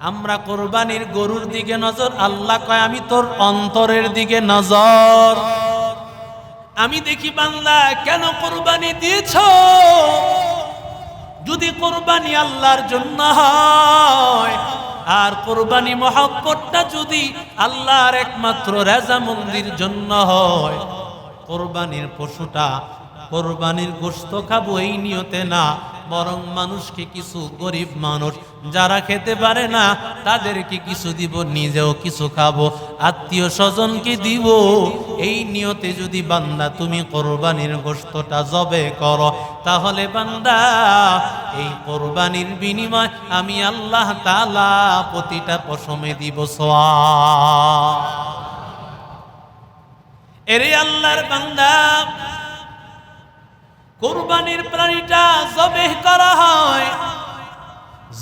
আমরা কোরবানির গরুর দিকে নজর, আল্লাহ কয়, আমি তোর অন্তরের দিকে নজর। আমি দেখি বাংলা কেন কোরবানি দিয়েছ? যদি কোরবানি আল্লাহর জন্য হয়, আর কোরবানি মহব্বতটা যদি আল্লাহর একমাত্র রাজা মন্দির জন্য হয়, কোরবানির পশুটা কোরবানির গোস্ত খাব, এই নিয়তে না। বরং মানুষকে কিছু গরিব মানুষ, যারা খেতে পারে না, তাদেরকে কিছু দিব, নিজেও কিছু খাব, আত্মীয় স্বজনকে দিব। এই নিয়তে যদি বান্দা তুমি কোরবানির গোস্তটা জবে করো, তাহলে বান্দা, এই কোরবানির বিনিময় আমি আল্লাহ তালা প্রতিটা পশমে দিব সোয়া এরে আল্লাহর বান্দা কোরবানির প্রাণীটা জবে করা হয়।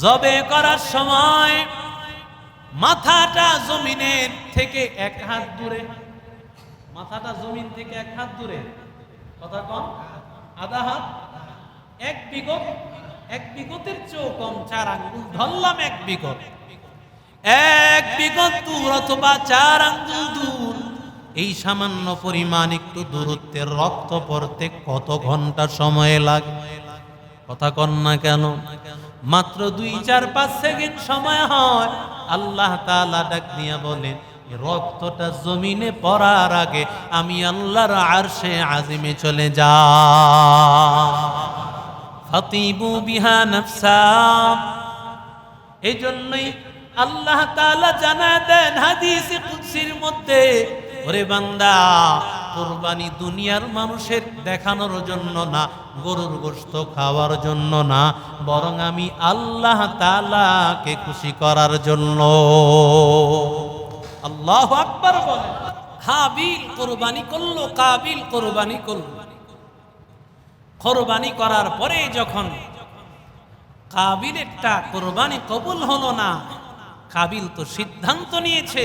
জবে করার সময় মাথাটা জমিনের থেকে এক হাত দূরে। মাথাটা জমিন থেকে এক হাত দূরে। কথা কম? আধা হাত? এক বিগত? এক বিগতের চেয়েও কম, চার আঙ্গুল। ধরলাম এক বিগত। এক বিগত দূর অথবা চার আঙ্গুল দূর। এই সামান্য পরিমাণ একটু দূরত্বের রক্ত পড়তে কত ঘণ্টা সময় লাগে? কথা কন না কেন? মাত্র দুই, চার, পাঁচ সেকেন্ড সময় হয়। আল্লাহ তাআলা ডাক দিয়া বলেন রক্তটা জমিনে পড়ার আগে আমি আল্লাহর আরশে আজিমে চলে যা। বিহা নফসা। এই জন্যই আল্লাহ তাআলা জানা দেন হাদিসে কুদসির মধ্যে ওরে বান্দা, কোরবানি দুনিয়ার মানুষের দেখানোর জন্য না, গরুর গোস্ত খাওয়ার জন্য না, বরং আমি আল্লাহ তালাকে খুশি করার জন্য। আল্লাহ আকবার বলে। হাবিল কোরবানি করল, কাবিল কোরবানি করল। কোরবানি করার পরে যখন কাবিলেরটা কোরবানি কবুল হলো না, কাবিল তো সিদ্ধান্ত নিয়েছে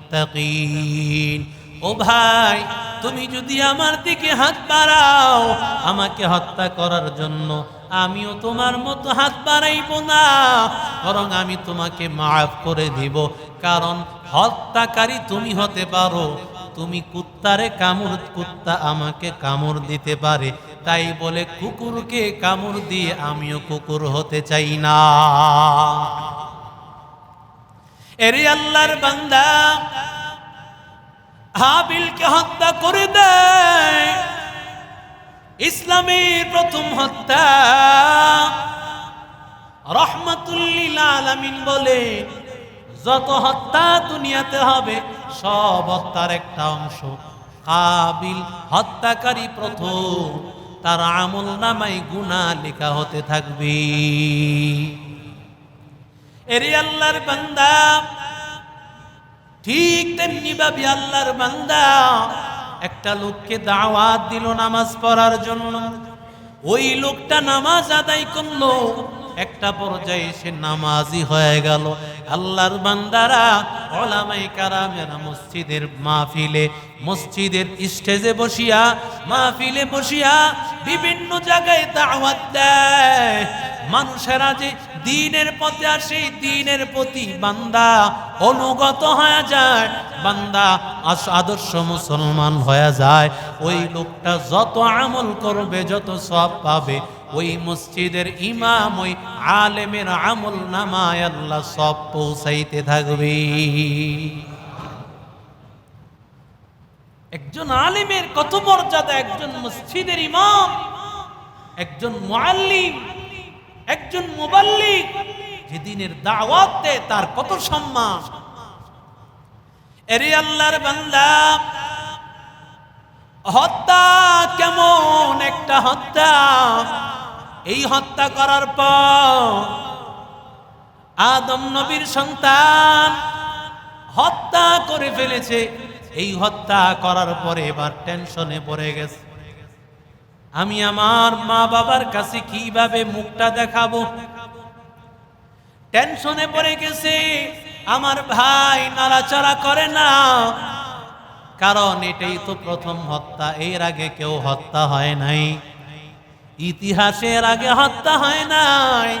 ও ভাই, তুমি যদি আমার দিকে হাত বাড়াও, আমাকে হত্যা করার জন্য আমিও তোমার মতো হাত বাড়াইব না, বরং আমি তোমাকে মাফ করে দিব। কারণ হত্যাকারী তুমি হতে পারো। তুমি কুত্তারে কামড়, কুত্তা আমাকে কামড় দিতে পারে। তাই বলে কুকুরকে কামড় দিয়ে আমিও কুকুর হতে চাই না। এরে আল্লাহর বান্দা, হাবিলকে হত্যা করে দেয়। ইসলামের প্রথম হত্যা। রহমাতুল্লিল আলামিন বলে, যত হত্যা দুনিয়াতে হবে, সব হত্যার একটা অংশ। কাবিল হত্যাকারী প্রথম, তার আমল নামাই গুণা লেখা হতে থাকবে। এরে আল্লাহর বান্দা। ঠিক তেমনি ভাবে আল্লাহর বান্দা। একটা লোককে দাওয়াত দিল নামাজ পড়ার জন্য। ওই লোকটা নামাজ আদায় করল। একটা পর্যায়ে সে নামাজি হয়ে গেল। আল্লাহর বান্দারা ওলামাই কারামেরা মসজিদের মাহফিলে, মসজিদের স্টেজে বসিয়া, মাহফিলে বসিয়া বিভিন্ন জায়গায় দাওয়াত দেয়। মানুষেরা যে দিনের পথে আসে দিনের প্রতি বান্দা অনুগত হয়ে যায়, বান্দা আদর্শ মুসলমান হয়ে যায়। ওই লোকটা যত আমল করবে, যত সব পাবে, ওই মসজিদের ইমাম, ওই আলেমের আমল নামায় আল্লাহ সব পৌঁছাইতে থাকবে। একজন আলেমের কত মর্যাদা, একজন মসজিদের ইমাম, একজন মুআল্লিম একজন মুবাল্লিগ যেদিনের দাওয়াত দেয় তার কত সম্মান। এরে আল্লাহর বান্দা, হত্যা কেমন একটা হত্যা। এই হত্যা করার পর আদম নবীর সন্তান হত্যা করে ফেলেছে। এই হত্যা করার পরে এবার টেনশনে পড়ে গেছে। আমি আমার মা বাবার কাছে কীভাবে মুখটা দেখাবো? টেনশনে পড়ে গেছে। আমার ভাই নাড়াচাড়া করে না। কারণ এটাই তো প্রথম হত্যা। এর আগে কেউ হত্যা হয় নাই। ইতিহাসের আগে হত্যা হয় নাই।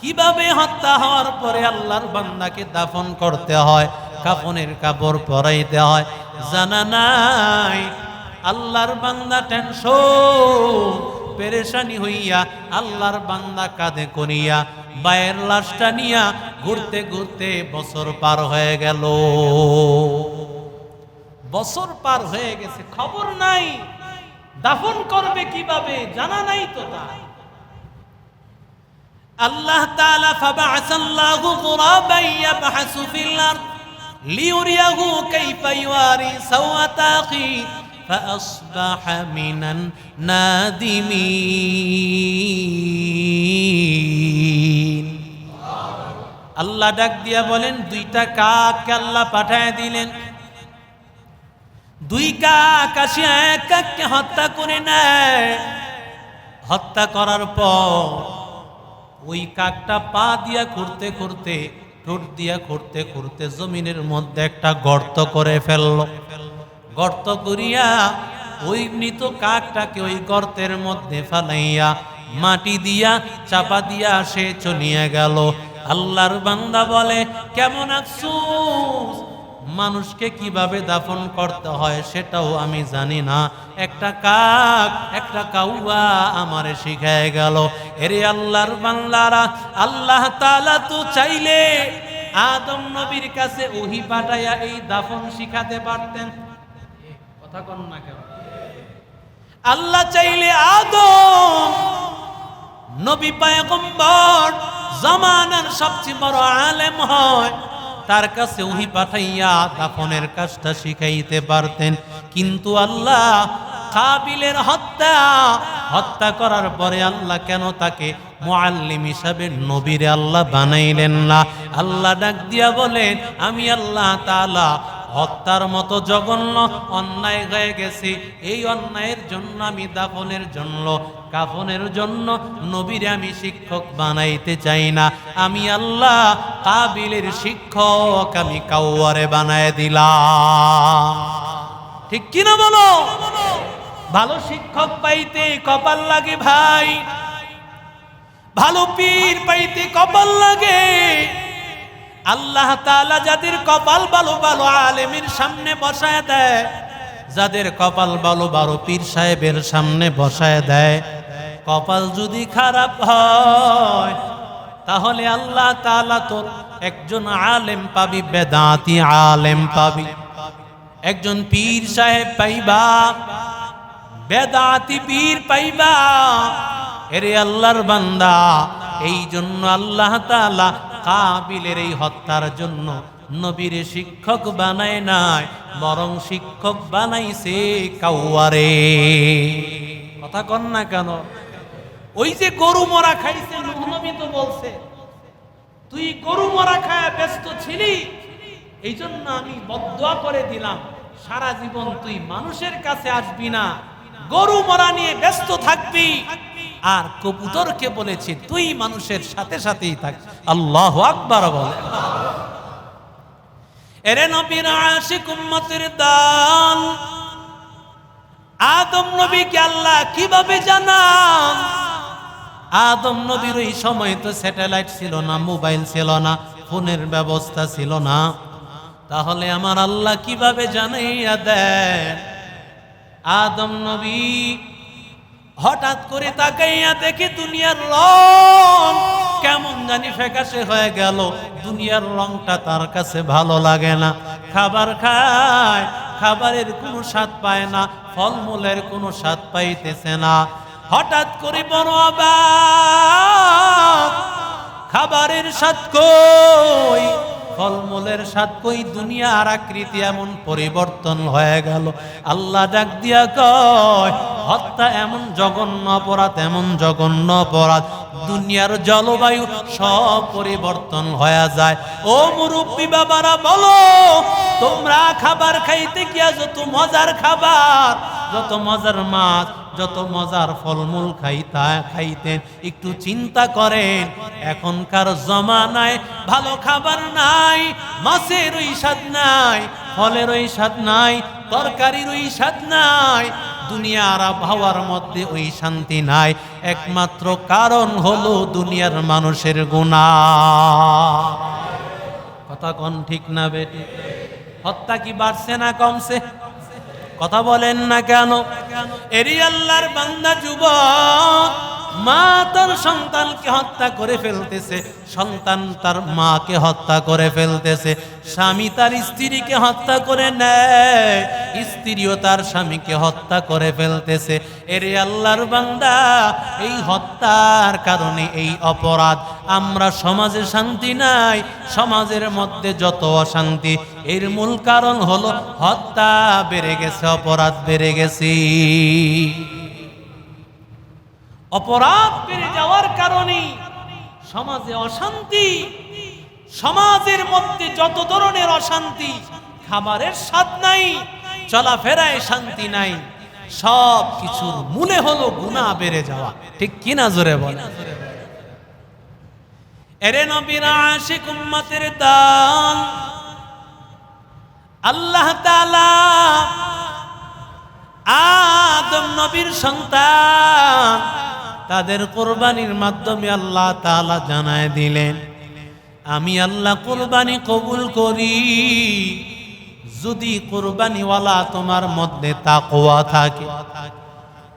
কীভাবে হত্যা হওয়ার পরে আল্লাহর বান্দাকে দাফন করতে হয়? কাফনের কাপড় পরাইতে হয়। জানা নাই। আল্লাহর বান্দা টেনশন, পেরেশানি হইয়া আল্লাহর বান্দা কাঁধে করিয়া, বায়ের লাশটা নিয়া ঘুরতে ঘুরতে বছর পার হয়ে গেল। বছর পার হয়ে গেছে, খবর নাই। দাফন করবে কীভাবে, জানা নাই তো তাই আল্লাহ তাআলা ফাবা'আসাল্লাহু গুরাবান ইয়াবহাসু ফিল আরদ, লিউরিয়াহু কাইফা ইওয়ারি সাওয়াতা আখি فأصبح من النادمين আল্লাহ ডাক দিয়া বলেন দুইটা কাককে আল্লাহ পাঠায় দিলেন দুই কাক আসিয়া এক কাককে হত্যা করে নেয় হত্যা করার পর ওই কাকটা পা দিয়া খুঁড়তে খুঁড়তে ঠোঁট দিয়া খুঁড়তে খুঁড়তে জমিনের মধ্যে একটা গর্ত করে ফেললো গর্ত করিয়া ওই মৃত কাকটাকে ওই গর্তের মধ্যে ফালাইয়া মাটি দিয়া, চাপা দিয়া সে চলিয়া গেল। আল্লাহর বান্দা বলে, কেমন আফসোস! মানুষকে কীভাবে দাফন করতে হয় সেটাও আমি জানি না। একটা কাক, একটা কাউয়া আমারে শিখায় গেল। এরে আল্লাহর বান্দারা, আল্লাহ তালা তো চাইলে আদম নবীর কাছে ওহি পাঠাইয়া এই দাফন শিখাতে পারতেন। কথা কন না কেন? আল্লাহ চাইলে আদম, নবী পায়গম্বর, জামানার সবচেয়ে বড় আলেম হয়। তার কাছে ওহি পাঠাইয়া দাফনের কাজটা শিখাইতে পারতেন। কিন্তু আল্লাহ কাবিলের হত্যা হত্যা করার পরে আল্লাহ কেন তাকে মুআল্লিম হিসাবে নবীরে আল্লাহ বানাইলেন না? আল্লাহ ডাক দিয়া বলেন, আমি আল্লাহ তাআলা হত্যার মতো জঘন্য অন্যায় হয়ে গেছে। এই অন্যায়ের জন্য আমি দাফনের জন্য, কাফনের জন্য নবীরে আমি শিক্ষক বানাইতে চাই না। আমি আল্লাহ কাবিলের শিক্ষক, আমি কাউয়ারে বানায় দিলাম। ঠিক কিনা বলো? ভালো শিক্ষক পাইতে কপাল লাগে ভাই। ভালো পীর পাইতে কপাল লাগে। আল্লাহ তাআলা যাদের কপাল ভালো ভালো আলেমের সামনে বসায় দেয়, যাদের কপাল ভালো ভালো পীর সাহেবের সামনে বসায় দেয়, কপাল যদি খারাপ হয়, তাহলে আল্লাহ তালা তো একজন আলেম পাবি, বেদাতি আলেম পাবি। একজন পীর সাহেব পাইবা, বেদাতি পীর পাইবা, এরে আল্লাহর বান্দা এই জন্য আল্লাহ তাআলা কাবিলের এই হত্যার জন্য নবীর শিক্ষক বানায় নাই, বরং শিক্ষক বানাইছে কাউয়ারে। কথা কন না কেন? ওই যে গরু মরা খাইছে নবী তো বলছে, তুই গরু মরা খায় ব্যস্ত ছিলি? এই জন্য আমি বদয়া করে দিলাম, সারা জীবন তুই মানুষের কাছে আসবি না। গরু মরা নিয়ে ব্যস্ত থাকবি। আর কবুতরকে বলেছি, তুই মানুষের সাথে সাথেই থাক আল্লাহ আকবার বলে। এরে নবীর আশিক উম্মতের দান, আদম নবীকে আল্লাহ কীভাবে জানান? আদম নবীর ওই সময় তো স্যাটেলাইট ছিল না, মোবাইল ছিল না, ফোনের ব্যবস্থা ছিল না। তাহলে আমার আল্লাহ কীভাবে জানাইয়া দেন? আদম নবী হঠাৎ করে তাকাইয়া দেখে দুনিয়ার রং কেমন জানি ফেকাশে হয়ে গেল। দুনিয়ার রংটা তার কাছে ভালো লাগে না। খাবার খায়, খাবারের কোনো স্বাদ পায় না, ফলমূলের কোনো স্বাদ পাইতেছে না। হঠাৎ করে বড় খাবারের স্বাদ কই? ফলমূলের স্বাদ কই? দুনিয়ার আকৃতি এমন পরিবর্তন হয়ে গেল। আল্লাহ ডাক দিয়া কয়, হত্যা এমন জঘন্য অপরাধ, এমন জঘন্য অপরাধ। দুনিয়ার জলবায়ু সব পরিবর্তন হয়ে যায়। ও মুরব্বী বাবারা, বলো, তোমরা খাবার খাইতে গিয়া যত মজার খাবার যত মজার মাছ, যত মজার ফলমূল খাইতা, খাইতেন, একটু চিন্তা করেন, এখনকার জমানায় ভালো খাবার নাই, মাছের ওই স্বাদ নাই, ফলের ওই স্বাদ নাই, তরকারির ওই স্বাদ নাই, দুনিয়ার আবহাওয়ার মধ্যে ওই শান্তি নাই, একমাত্র কারণ হলো দুনিয়ার মানুষের গুণা। কথা কোন ঠিক না বেটি? হত্যা কি বাড়ছে না কমছে? কথা বলেন না কেন? এরি আল্লাহর বান্দা যুবক, মা তার সন্তানকে হত্যা করে ফেলতেছে, সন্তান তার মাকে হত্যা করে ফেলতেছে, স্বামী তার স্ত্রীকে হত্যা করে নেয়। স্ত্রীও তার স্বামীকে হত্যা করে ফেলতেছে। এরে আল্লাহর বান্দা, এই হত্যার কারণে এই অপরাধ। আমরা সমাজে শান্তি নাই, সমাজের মধ্যে যত অশান্তি। এর মূল কারণ হলো হত্যা বেড়ে গেছে, অপরাধ বেড়ে গেছে। অপরাধ বেড়ে যাওয়ার কারণে সমাজে অশান্তি, সমাজের মধ্যে যত ধরনের অশান্তি, খাবারের স্বাদ নাই চলাফেরায় শান্তি নাই। সব কিছুর মূলে হলো গুণা বেড়ে যাওয়া। ঠিক কিনা জোরে বলে? এরে নবীরা আশিক উম্মতের দান। আল্লাহ তাআলা আদম নবীর সন্তান, তাদের কোরবানির মাধ্যমে আল্লাহ তাআলা জানায় দিলেন, আমি আল্লাহ কোরবানি কবুল করি। যদি কোরবানিওয়ালা তোমার মধ্যে তাকওয়া থাকে,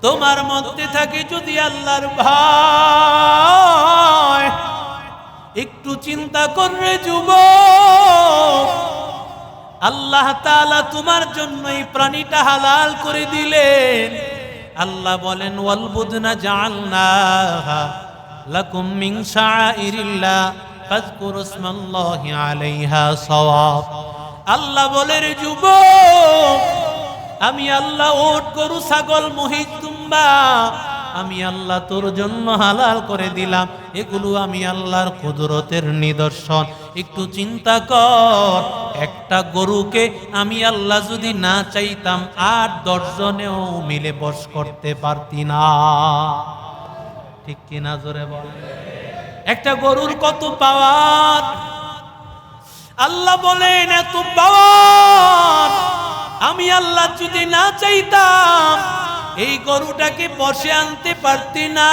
তোমার মধ্যে থাকে যদি আল্লাহর ভয়, একটু চিন্তা করবে যুব আল্লাহ তালা তোমার জন্য এই প্রাণীটা হালাল করে দিলেন। আল্লাহ বলেন ওয়াল বুদনা জাআলনাহা লাকুম মিন শাআইরিল্লাহ, ফাযকুরু ইসমাল্লাহি আলাইহা সাওয়াব। আল্লাহ বলে রে যুবক আমি আল্লাহ ওট গরু, ছাগল, মহিষ, তুম্বা, আমি আল্লাহ তোর জন্য হালাল করে দিলাম। এগুলো আমি আল্লাহর কুদরতের নিদর্শন। একটু চিন্তা কর, একটা গরুকে আমি আল্লাহ যদি না চাইতাম আর দশজনেও মিলে বস করতে পারতি না। ঠিক কিনা জোরে বল। একটা গরুর কত পাওয়ার? আল্লাহ বলেন, এত পাওয়ার আমি আল্লাহ যদি না চাইতাম, এই গরুটাকে বসে আনতে পারতি না।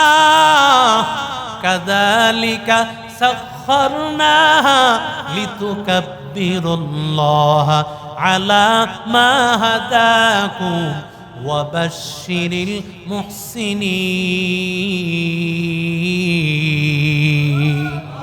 কাদালিকা সাখরনাহা লিতুকাব্বিরুল্লাহ আলা মা হাদাকুম وبشر মুহসিনিন।